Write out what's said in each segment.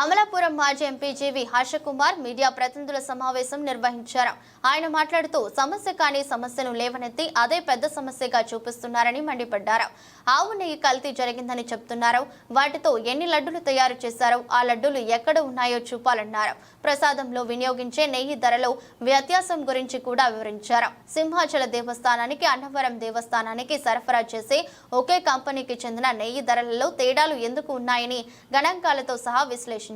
అమలాపురం మాజీ ఎంపీ జీవి హర్షకుమార్ మీడియా ప్రతినిధుల సమావేశం నిర్వహించారు. ఆయన మాట్లాడుతూ సమస్య కాని సమస్యను లేవనెత్తి అదే పెద్ద సమస్యగా చూపిస్తున్నారని మండిపడ్డారు. ఆవు నెయ్యి కల్తీ జరిగిందని చెప్తున్నారు. వాటితో ఎన్ని లడ్డులు తయారు చేశారో? ఆ లడ్డూలు ఎక్కడ ఉన్నాయో చూపాలన్నారు. ప్రసాదంలో వినియోగించే నెయ్యి ధరలో వ్యత్యాసం గురించి కూడా వివరించారు. సింహాచల దేవస్థానానికి అన్నవరం దేవస్థానానికి సరఫరా చేసే ఒకే కంపెనీకి చెందిన నెయ్యి ధరలలో తేడాలు ఎందుకు ఉన్నాయని గణాంకాలతో సహా విశ్లేషించారు.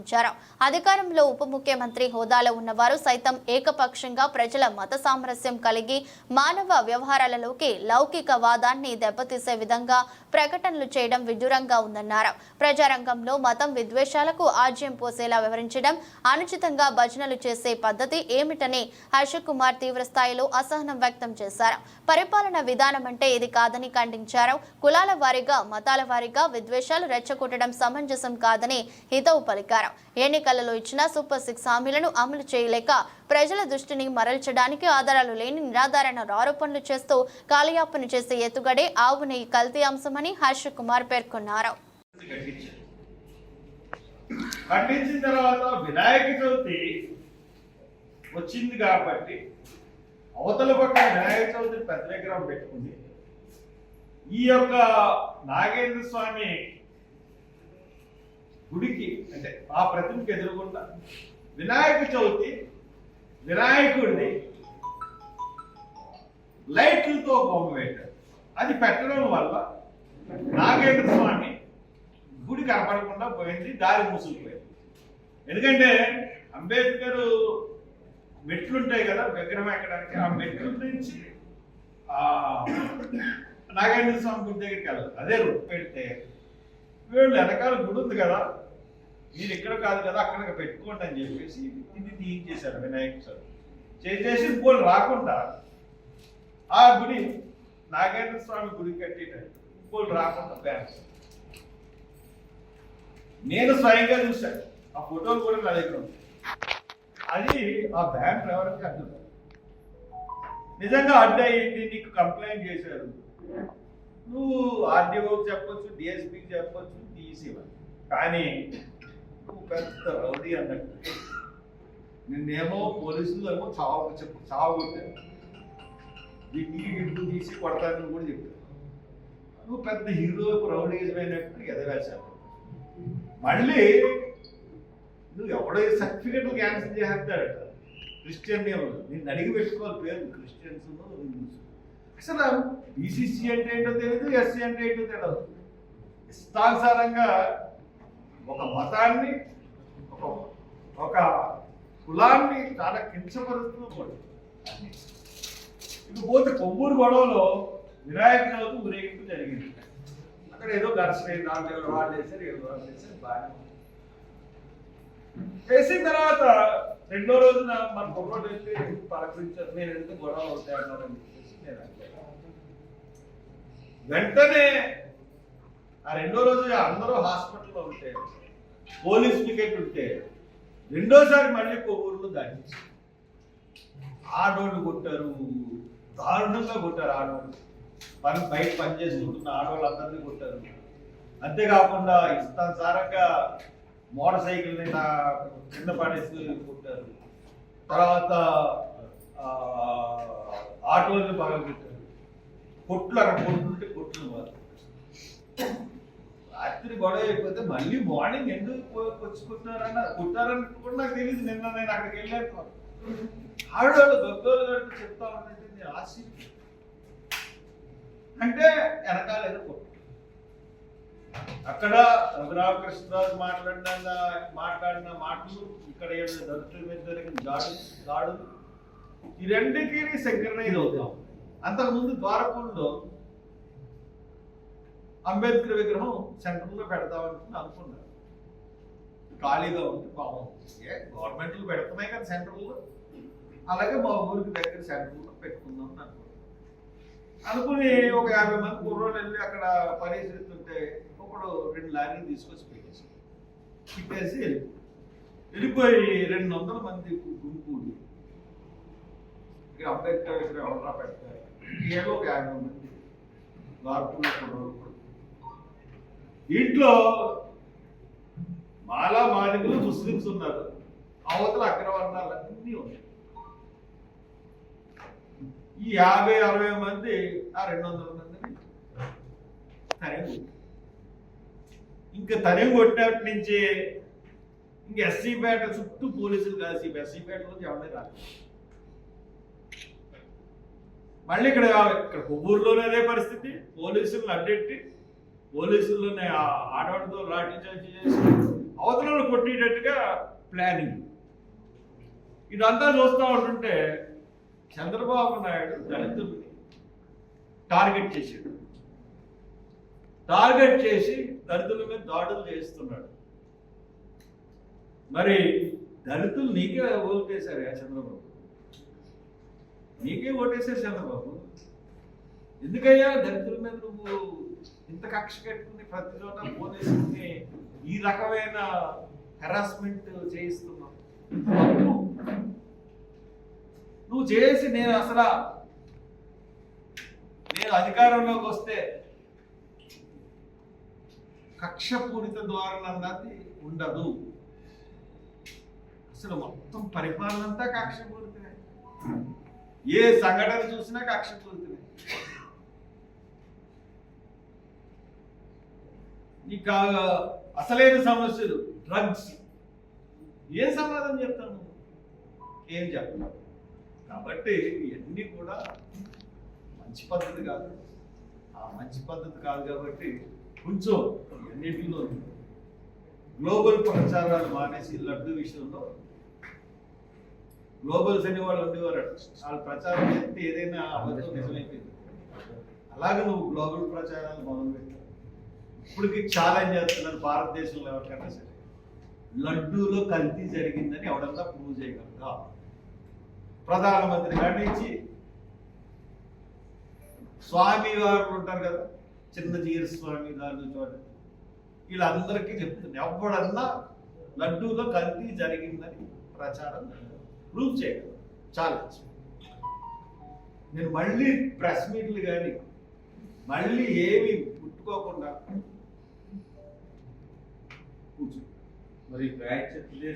అధికారంలో ఉప ముఖ్యమంత్రి హోదాలో ఉన్నవారు సైతం ఏకపక్షంగా ప్రజల మత సామరస్యం కలిగి మానవ వ్యవహారాలలోకి లౌకిక వాదాన్ని దెబ్బతీసే విధంగా ప్రకటనలు చేయడం విడ్డూరంగా ఉందన్నారు. ప్రజారంగంలో మతం విద్వేషాలకు ఆజ్యం పోసేలా వివరించడం అనుచితంగా భజనలు చేసే పద్ధతి ఏమిటని హర్ష కుమార్ తీవ్ర స్థాయిలో అసహనం వ్యక్తం చేశారు. పరిపాలన విధానం అంటే ఇది కాదని ఖండించారు. కులాల వారీగా మతాల వారీగా విద్వేషాలు రెచ్చగొట్టడం సమంజసం కాదని హితవు పలికారు. తెలిపారు ఎన్నికలలో ఇచ్చిన సూపర్ సిక్స్ హామీలను అమలు చేయలేక ప్రజల దృష్టిని మరల్చడానికి ఆధారాలు లేని నిరాధారణ ఆరోపణలు చేస్తూ కాలయాపన చేసే ఎత్తుగడే ఆవు నెయ్యి కల్తీ అంశమని హర్ష కుమార్ పేర్కొన్నారు. ఖండించిన తర్వాత వినాయక చవితి వచ్చింది కాబట్టి అవతల పక్క వినాయక చవితి పెద్ద విగ్రహం పెట్టుకుంది. ఈ యొక్క నాగేంద్ర స్వామి గుడికి అంటే ఆ ప్రతిమకి ఎదురుకుండా వినాయక చవితి వినాయకుడిని లైట్లతో బొమ్మ పెట్టారు. అది పెట్టడం వల్ల నాగేంద్ర స్వామి గుడి కనపడకుండా పోయింది దారి మూసుకుపోయింది. ఎందుకంటే అంబేద్కర్ మెట్లుంటాయి కదా విగ్రహం ఎక్కడానికి ఆ మెట్ల నుంచి నాగేంద్ర స్వామి గుడి దగ్గరికి వెళ్ళాలి. అదే రూట్ పెడితే వీళ్ళు వెనకాల గుడి ఉంది కదా మీరు ఇక్కడ కాదు కదా అక్కడ పెట్టుకోండి అని చెప్పేసి ఇది తీయించేశారు వినాయకుడు సార్. చేసేసి పోలు రాకుండా ఆ గుడి నాగేంద్ర స్వామి గుడి కట్టేటట్టు పోలు రాకుండా బ్యాన్ నేను స్వయంగా చూశాను ఆ ఫోటోలు కూడా నా దగ్గర అది ఆ బ్యాంక్ ఎవరికి అడ్డు నిజంగా అడ్డు అయ్యింది నీకు కంప్లైంట్ చేశారు. నువ్వు ఆర్డీఓకి చెప్పొచ్చు డిఎస్పీకి చెప్పొచ్చు డిఈసీ కానీ పెద్ద రౌడీ అన్నట్టు. నిన్నేమో పోలీసులు ఏమో చావు చెప్పు చావు కొట్టారు. వీటికి ఇడ్డు తీసి కొడతానని కూడా చెప్పాను నువ్వు పెద్ద హీరో రౌడీజం అయినట్టు ఎదవేశావు మళ్ళీ నువ్వు ఎవడో సర్టిఫికెట్లు క్యాన్సిల్ చేస్తాడట క్రిస్టియన్ దేవుడు నిన్ను అడిగి పెట్టుకోవాలి పేరు. Christians Hindus. అసలు బీసీసీ అంటే ఏంటో తెలియదు ఎస్సీ అంటే ఏంటో తెలియదు ఇష్టానుసారంగా ఒక మతాన్ని ఒక ఒక కులాన్ని చాలా కించపరుస్తూ ఇక పోతే కొవ్వూరు గొడవలో వినాయక చవితి ఊరేగింపు జరిగింది. అక్కడ ఏదో ఘర్షణ అయింది దాంట్లో ఎవరు వాళ్ళు వేశారు ఎవరు వాళ్ళు వేశారు బాగా వేసిన తర్వాత రెండో రోజున మన కుర్రోడు వెళ్ళి పలకరించారు నేను ఎంత గొడవ అవుతాయన్నారని చెప్పేసి నేను వెంటనే ఆ రెండో రోజు అందరూ హాస్పిటల్లో ఉంటే పోలీస్ టికెట్ ఉంటే రెండోసారి మళ్ళీ కొవ్వూరులో దాటించారు ఆడోళ్ళు కొట్టారు దారుణంగా కొట్టారు ఆడోళ్ళు. పని బయట పని చేసుకుంటున్న ఆడవాళ్ళు అందరినీ కొట్టారు. అంతేకాకుండా ఇష్టానుసారంగా మోటార్ సైకిల్ నా కింద పడేసి కొట్టారు. తర్వాత ఆ, ఆటోల్ని బాగా కొట్టారు. కొట్లు అక్కడ కొట్టుంటే కొట్లు మారు రాత్రి గొడవ అయిపోతే మళ్ళీ మార్నింగ్ ఎందుకు వచ్చుకుంటున్నారన్న వచ్చి కూడా నాకు తెలియదు నిన్న నేను అక్కడికి వెళ్ళాను ఆడవాళ్ళు గొప్పలు కడుపు చెప్తా ఉంటే నేను ఆశ్చర్యం అంటే వెనకాల ఏదో అక్కడ రఘురామకృష్ణరాజు మాట్లాడిన మాట్లాడిన మాటలు ఇక్కడ దళితుల మీద జరిగిన దాడు దాడులు. ఈ రెండింటికి ఇది అవుతాం. అంతకుముందు ద్వారపూడిలో అంబేద్కర్ విగ్రహం సెంటర్లో పెడదామని అనుకున్నారు. ఖాళీగా ఉంది బాగుంది ఏ గవర్నమెంట్లు పెడుతున్నాయి కదా సెంటర్లో. అలాగే మా ఊరికి దగ్గర సెంటర్లో పెట్టుకుందాం అని అనుకున్నాను అనుకుని ఒక యాభై మంది కుర్రోళ్ళు వెళ్ళి అక్కడ పరిశీలిస్తుంటే ఒకడు రెండు లారీలు తీసుకొచ్చి పెట్టేసి పెట్టేసి వెళ్ళిపోయి వెళ్ళిపోయి రెండు వందల మంది గుంపు ఇక అంబేద్కర్ విగ్రహం ఎవరా పెడతారు? ఏదో ఒక యాభై మంది. మార్పులు కుర్రోళ్ళు. ఇంట్లో దీంట్లో మాలా మాదిగులు ముస్లిమ్స్ ఉన్నారు. అవతల అగ్రవర్ణాలు అన్నీ ఉన్నాయి. ఈ యాభై అరవై మంది ఆ రెండు వందల మందిని తరిగి ఇంకా తరిగి కొట్టినప్పటి నుంచి ఇంక ఎస్సీ పేట చుట్టూ పోలీసులు కలిసి ఎస్సీ పేట నుంచి రాదు మళ్ళీ ఇక్కడ ఇక్కడ కొవ్వూరులోనే అదే పరిస్థితి. పోలీసులను అడ్డెట్టి పోలీసుల్లోనే ఆ ఆడవాడితో లాఠీ చేసి అవతలను కొట్టేటట్టుగా ప్లానింగ్. ఇదంతా చూస్తూ ఉంటుంటే చంద్రబాబు నాయుడు దళితుల్ని టార్గెట్ చేశాడు. టార్గెట్ చేసి దళితుల మీద దాడులు చేస్తున్నాడు. మరి దళితులు నీకే ఓటేశారు చంద్రబాబు? నీకే ఓటేశారు చంద్రబాబు? ఎందుకయ్యా దళితుల మీద నువ్వు ఇంత కక్ష కట్టుకుని ప్రతి చోట పోలీసుల్ని ఈ రకమైన హెరాస్మెంట్ చేయిస్తున్నాం. నువ్వు చేసి నేను అసలు నేను అధికారంలోకి వస్తే కక్షపూరిత ధోరణి అన్నది ఉండదు. అసలు మొత్తం పరిపాలన అంతా కక్షపూరితమే. ఏ సంఘటన చూసినా కక్షపూరితమే. ఈ అసలైన సమస్యలు డ్రగ్స్ ఏం సమాధానం చెప్తాను? ఏం చెప్పను? కాబట్టి ఇవన్నీ కూడా మంచి పద్ధతి కాదు. ఆ మంచి పద్ధతి కాదు కాబట్టి కొంచెం అన్నింటిలో గ్లోబల్ ప్రచారాలు మానేసి లడ్డు విషయంలో గ్లోబల్స్ అనే వాళ్ళు ఉండేవారు. వాళ్ళు ప్రచారం చేస్తే ఏదైనా అబద్ధం నిజమైపోయింది. అలాగే నువ్వు గ్లోబల్ ప్రచారాలు మొదలుపెట్టావు ఇప్పటికి ఛాలెంజ్ చేస్తున్నారు భారతదేశంలో ఎవరికైనా సరే. లడ్డూలో కల్తీ జరిగిందని ఎవడన్నా ప్రూవ్ చేయగలరా ప్రధానమంత్రి కాడి నుంచి స్వామి వారు ఉంటారు కదా చిన్న జీర స్వామి గారు చోట వీళ్ళందరికీ చెప్తుంది ఎవడన్నా లడ్డూలో కల్తీ జరిగిందని ప్రచారం ప్రూవ్ చేయగలరు ఛాలెంజ్ నేను మళ్ళీ ప్రెస్ మీట్లు కానీ మళ్ళీ ఏమి పుట్టుకోకుండా కూర్చో. మరి ప్రాయశ్చిత్త చేసి